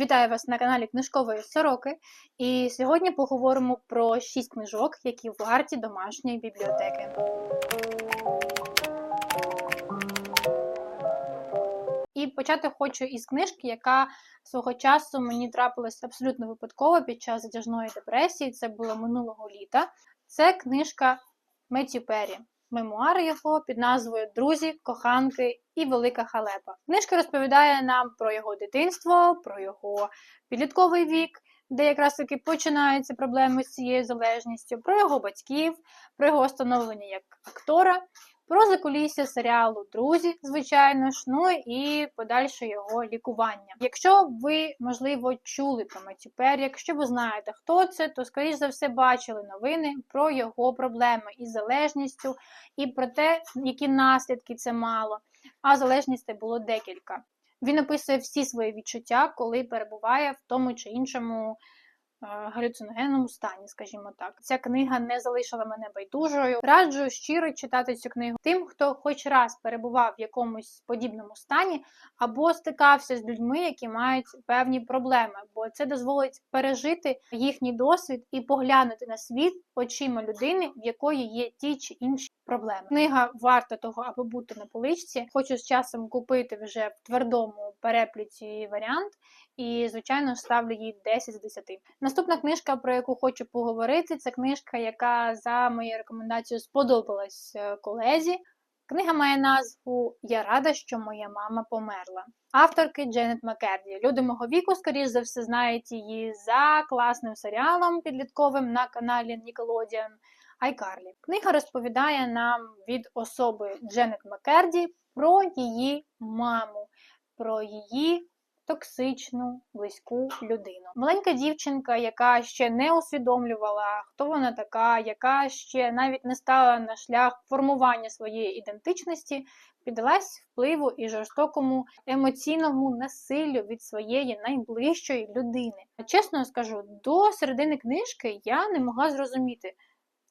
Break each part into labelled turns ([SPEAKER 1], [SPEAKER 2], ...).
[SPEAKER 1] Вітаю вас на каналі Книжкової Сороки. І сьогодні поговоримо про шість книжок, які варті домашньої бібліотеки. І почати хочу із книжки, яка свого часу мені трапилась абсолютно випадково під час затяжної депресії. Це було минулого літа. Це книжка Меттю Перрі. Мемуари його під назвою Друзі, коханки і велика халепа. Книжка розповідає нам про його дитинство, про його підлітковий вік, де якраз таки починаються проблеми з цією залежністю, про його батьків, про його становлення як актора, про закулісся серіалу Друзі, звичайно ж, ну і подальше його лікування. Якщо ви, можливо, чули про Меттю якщо ви знаєте, хто це, то, скоріш за все, бачили новини про його проблеми із залежністю і про те, які наслідки це мало. А залежностей було декілька. Він описує всі свої відчуття, коли перебуває в тому чи іншому галюциногенному стані, скажімо так. Ця книга не залишила мене байдужою. Раджу щиро читати цю книгу тим, хто хоч раз перебував в якомусь подібному стані, або стикався з людьми, які мають певні проблеми, бо це дозволить пережити їхній досвід і поглянути на світ очима людини, в якої є ті чи інші проблеми. Книга варта того, аби бути на поличці. Хочу з часом купити вже в твердому перепліті варіант, і, звичайно, ставлю їй 10 з 10. Наступна книжка, про яку хочу поговорити, це книжка, яка за моєю рекомендацією сподобалась е, колезі. Книга має назву Я рада, що моя мама померла. Авторки Дженет Маккерді. Люди мого віку, скоріш за все, знають її за класним серіалом підлітковим на каналі Nickelodeon Айкарлі. Книга розповідає нам від особи Дженет Маккерді про її маму, про її токсичну, близьку людину. Маленька дівчинка, яка ще не усвідомлювала, хто вона така, яка ще навіть не стала на шлях формування своєї ідентичності, піддалась впливу і жорстокому емоційному насиллю від своєї найближчої людини. Чесно скажу, до середини книжки я не могла зрозуміти.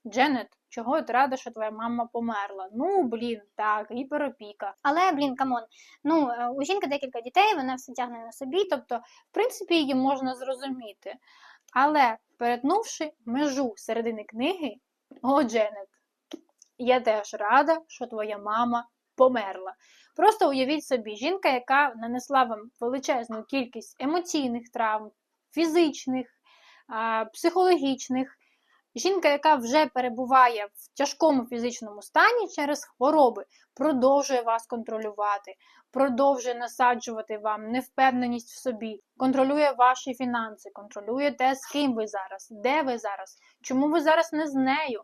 [SPEAKER 1] Дженет, чого ти рада, що твоя мама померла? Ну, блін, так, гіперопіка.
[SPEAKER 2] Але, блін, камон, ну, е, у жінки декілька дітей, вона все тягне на собі, тобто,
[SPEAKER 1] в принципі, її можна зрозуміти. Але, перетнувши межу середини книги, о, Дженет, я теж рада, що твоя мама померла. Просто уявіть собі, жінка, яка нанесла вам величезну кількість емоційних травм, фізичних, психологічних. Жінка, яка вже перебуває в тяжкому фізичному стані через хвороби, продовжує вас контролювати, продовжує насаджувати вам невпевненість в собі, контролює ваші фінанси, контролює те, з ким ви зараз, де ви зараз, чому ви зараз не з нею.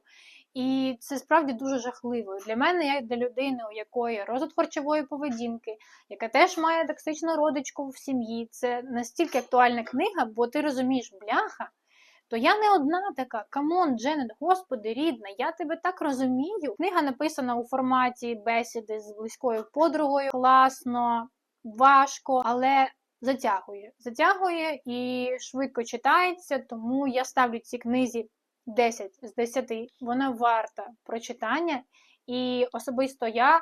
[SPEAKER 1] І це справді дуже жахливо. Для мене, як для людини, у якої розвиток харчової поведінки, яка теж має токсичну родичку в сім'ї, це настільки актуальна книга, бо ти розумієш, бляха то я не одна така. Камон, Дженет, господи, рідна, я тебе так розумію. Книга написана у форматі бесіди з близькою подругою. Класно, важко, але затягує. Затягує і швидко читається, тому я ставлю цій книзі 10 з 10. Вона варта прочитання. І особисто я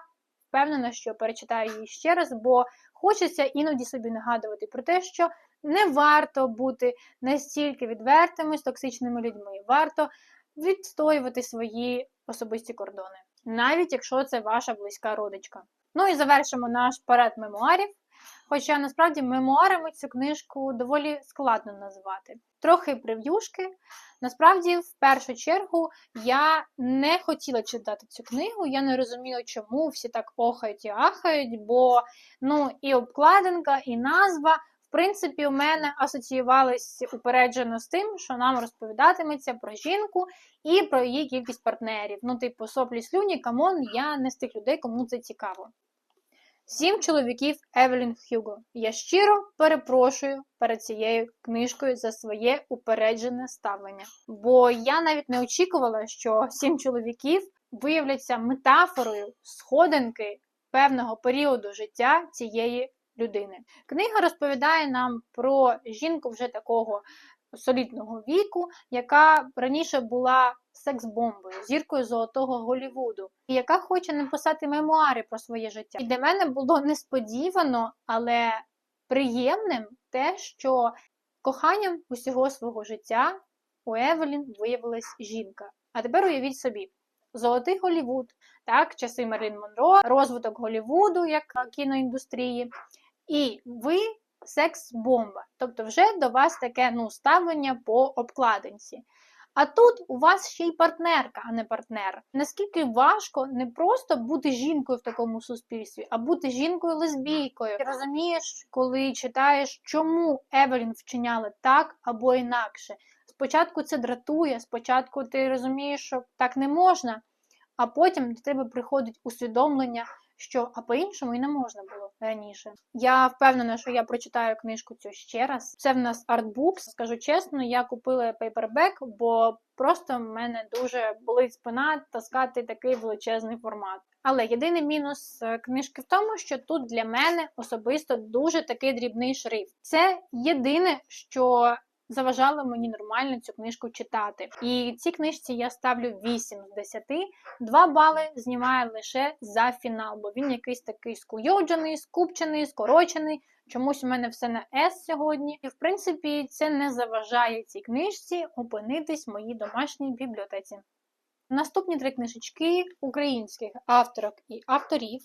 [SPEAKER 1] впевнена, що перечитаю її ще раз, бо хочеться іноді собі нагадувати про те, що не варто бути настільки відвертими з токсичними людьми. Варто відстоювати свої особисті кордони, навіть якщо це ваша близька родичка. Ну і завершимо наш парад мемуарів. Хоча насправді мемуарами цю книжку доволі складно назвати. Трохи прев'юшки. Насправді, в першу чергу, я не хотіла читати цю книгу, я не розуміла, чому всі так охають і ахають, бо ну, і обкладинка, і назва принципі, у мене асоціювалися упереджено з тим, що нам розповідатиметься про жінку і про її кількість партнерів. Ну, типу, соплі слюні, камон, я не з тих людей, кому це цікаво. Сім чоловіків Евелін Хюго. Я щиро перепрошую перед цією книжкою за своє упереджене ставлення. Бо я навіть не очікувала, що сім чоловіків виявляться метафорою сходинки певного періоду життя цієї людини. Книга розповідає нам про жінку вже такого солідного віку, яка раніше була секс-бомбою, зіркою золотого Голівуду, і яка хоче написати мемуари про своє життя. І для мене було несподівано, але приємним те, що коханням усього свого життя у Евелін виявилась жінка. А тепер уявіть собі, золотий Голівуд, так, часи Мерлін Монро, розвиток Голівуду як кіноіндустрії, і ви секс-бомба. Тобто, вже до вас таке ну, ставлення по обкладинці. А тут у вас ще й партнерка, а не партнер. Наскільки важко не просто бути жінкою в такому суспільстві, а бути жінкою лесбійкою. Ти розумієш, коли читаєш, чому Евелін вчиняла так або інакше. Спочатку це дратує, спочатку ти розумієш, що так не можна, а потім до тебе приходить усвідомлення, що а по-іншому і не можна було раніше. Я впевнена, що я прочитаю книжку цю ще раз. Це в нас артбукс. Скажу чесно, я купила пейпербек, бо просто в мене дуже болить спина таскати такий величезний формат. Але єдиний мінус е, книжки в тому, що тут для мене особисто дуже такий дрібний шрифт. Це єдине, що заважало мені нормально цю книжку читати. І цій книжці я ставлю 8 з 10. 2 бали знімаю лише за фінал, бо він якийсь такий скуйоджений, скупчений, скорочений. Чомусь у мене все на С сьогодні. І в принципі це не заважає цій книжці опинитись в моїй домашній бібліотеці. Наступні три книжечки українських авторок і авторів.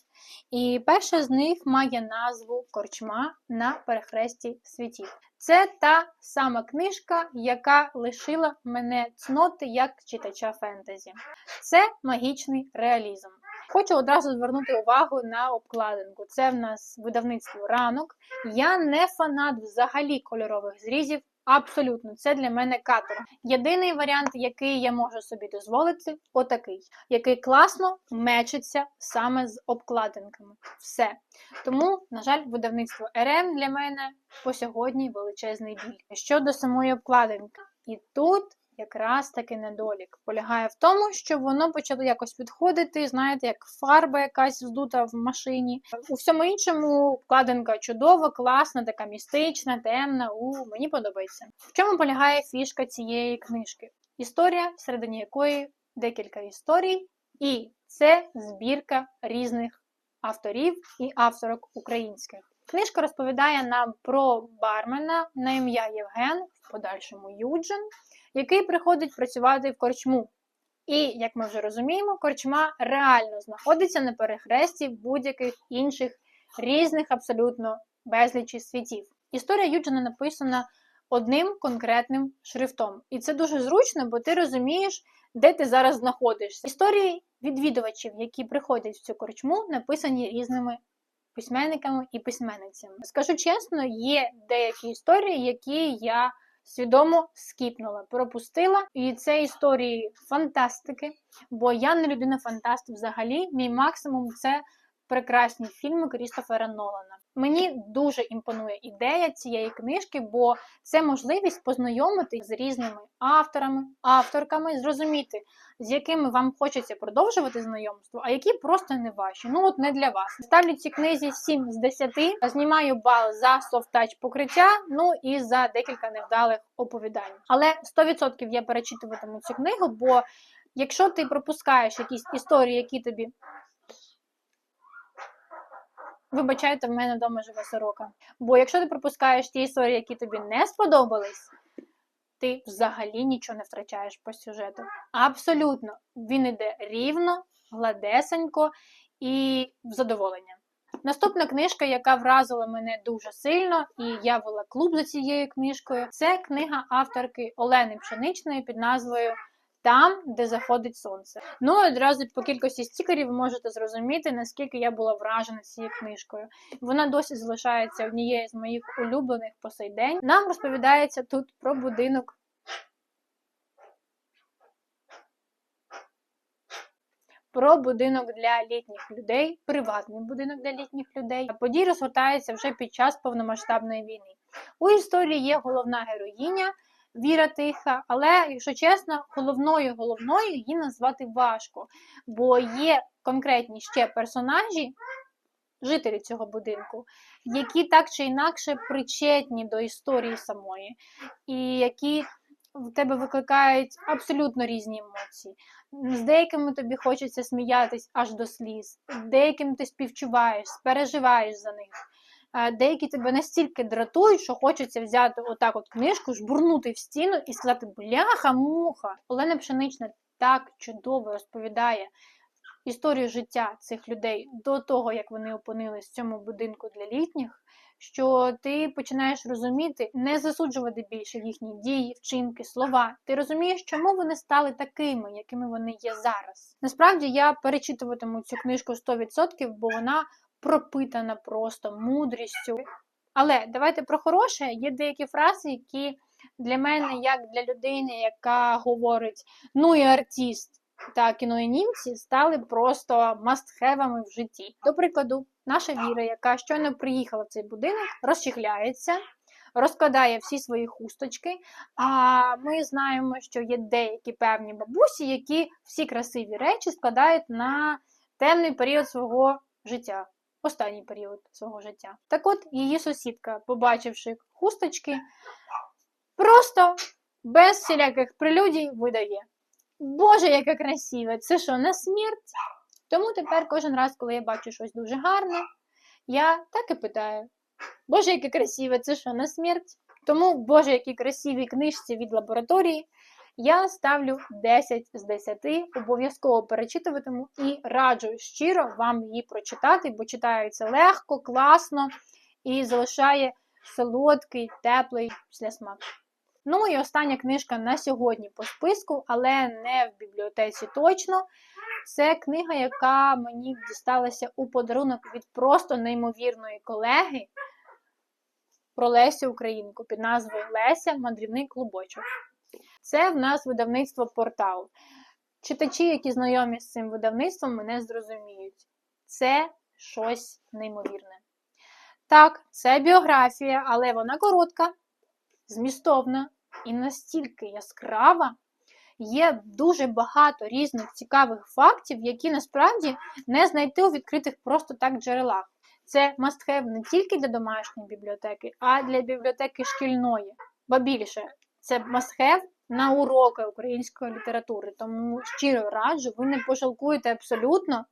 [SPEAKER 1] І перша з них має назву Корчма на перехресті світів. Це та сама книжка, яка лишила мене цноти як читача фентезі. Це магічний реалізм. Хочу одразу звернути увагу на обкладинку. Це в нас видавництво ранок. Я не фанат взагалі кольорових зрізів. Абсолютно, це для мене катер. Єдиний варіант, який я можу собі дозволити, отакий, який класно мечиться саме з обкладинками. Все. Тому, на жаль, видавництво РМ для мене по сьогодні величезний біль. Щодо самої обкладинки, і тут якраз таки недолік полягає в тому, що воно почало якось відходити, знаєте, як фарба якась здута в машині. У всьому іншому вкладинка чудова, класна, така містична, темна. У мені подобається. В чому полягає фішка цієї книжки? Історія, всередині якої декілька історій, і це збірка різних авторів і авторок українських. Книжка розповідає нам про бармена на ім'я Євген, в подальшому Юджин, який приходить працювати в корчму. І, як ми вже розуміємо, корчма реально знаходиться на перехресті будь-яких інших різних абсолютно безлічі світів. Історія Юджина написана одним конкретним шрифтом. І це дуже зручно, бо ти розумієш, де ти зараз знаходишся. Історії відвідувачів, які приходять в цю корчму, написані різними письменниками і письменницями. Скажу чесно, є деякі історії, які я свідомо скіпнула, пропустила. І це історії фантастики, бо я не людина фантаст взагалі. Мій максимум це прекрасні фільми Крістофера Нолана. Мені дуже імпонує ідея цієї книжки, бо це можливість познайомитись з різними авторами, авторками, зрозуміти, з якими вам хочеться продовжувати знайомство, а які просто не ваші. Ну от не для вас. Ставлю ці книзі 7 з 10, знімаю бал за софт-тач покриття, ну і за декілька невдалих оповідань. Але 100% я перечитуватиму цю книгу, бо якщо ти пропускаєш якісь історії, які тобі Вибачайте, в мене вдома живе сорока. Бо якщо ти пропускаєш ті історії, які тобі не сподобались, ти взагалі нічого не втрачаєш по сюжету. Абсолютно, він іде рівно, гладесенько і в задоволення. Наступна книжка, яка вразила мене дуже сильно, і я вела клуб за цією книжкою, це книга авторки Олени Пшеничної під назвою там, де заходить сонце. Ну і одразу по кількості стікерів ви можете зрозуміти, наскільки я була вражена цією книжкою. Вона досі залишається однією з моїх улюблених по сей день. Нам розповідається тут про будинок. Про будинок для літніх людей, приватний будинок для літніх людей. Події розгортаються вже під час повномасштабної війни. У історії є головна героїня, Віра тиха, але, якщо чесно, головною головною її назвати важко, бо є конкретні ще персонажі, жителі цього будинку, які так чи інакше причетні до історії самої, і які в тебе викликають абсолютно різні емоції. З деякими тобі хочеться сміятись аж до сліз, деяким ти співчуваєш, переживаєш за них. Деякі тебе настільки дратують, що хочеться взяти отак от книжку, жбурнути в стіну і сказати бляха-муха. Олена Пшенична так чудово розповідає історію життя цих людей до того, як вони опинились в цьому будинку для літніх, що ти починаєш розуміти, не засуджувати більше їхні дії, вчинки, слова. Ти розумієш, чому вони стали такими, якими вони є зараз. Насправді я перечитуватиму цю книжку 100%, бо вона пропитана просто мудрістю. Але давайте про хороше. Є деякі фрази, які для мене, як для людини, яка говорить ну і артист та кіно і німці, стали просто мастхевами в житті. До прикладу, наша Віра, яка щойно приїхала в цей будинок, розчихляється. Розкладає всі свої хусточки, а ми знаємо, що є деякі певні бабусі, які всі красиві речі складають на темний період свого життя, останній період свого життя. Так от її сусідка, побачивши хусточки, просто без всіляких прелюдій видає. Боже, яке красиве! Це що, на смерть? Тому тепер кожен раз, коли я бачу щось дуже гарне, я так і питаю: Боже, яке красиве, це що, на смерть? Тому, Боже, які красиві книжці від лабораторії, я ставлю 10 з 10, обов'язково перечитуватиму і раджу щиро вам її прочитати, бо читається легко, класно і залишає солодкий, теплий післясмак. Ну і остання книжка на сьогодні по списку, але не в бібліотеці точно. Це книга, яка мені дісталася у подарунок від просто неймовірної колеги про Лесю Українку під назвою Леся Мандрівний клубочок. Це в нас видавництво портал. Читачі, які знайомі з цим видавництвом, мене зрозуміють. Це щось неймовірне. Так, це біографія, але вона коротка, змістовна і настільки яскрава. Є дуже багато різних цікавих фактів, які насправді не знайти у відкритих просто так джерелах. Це must-have не тільки для домашньої бібліотеки, а для бібліотеки шкільної. Ба більше, це must-have на уроки української літератури. Тому щиро раджу, ви не пожалкуєте абсолютно.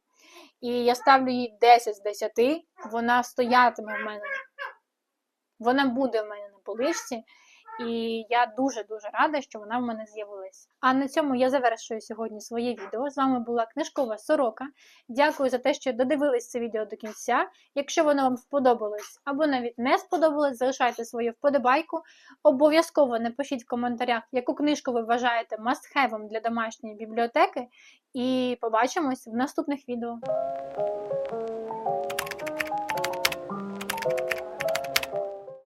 [SPEAKER 1] І я ставлю їй 10 з 10. Вона стоятиме в мене. Вона буде в мене на поличці. І я дуже-дуже рада, що вона в мене з'явилась. А на цьому я завершую сьогодні своє відео. З вами була книжкова сорока. Дякую за те, що додивились це відео до кінця. Якщо воно вам сподобалось або навіть не сподобалось, залишайте свою вподобайку. Обов'язково напишіть в коментарях, яку книжку ви вважаєте must-have для домашньої бібліотеки. І побачимось в наступних відео.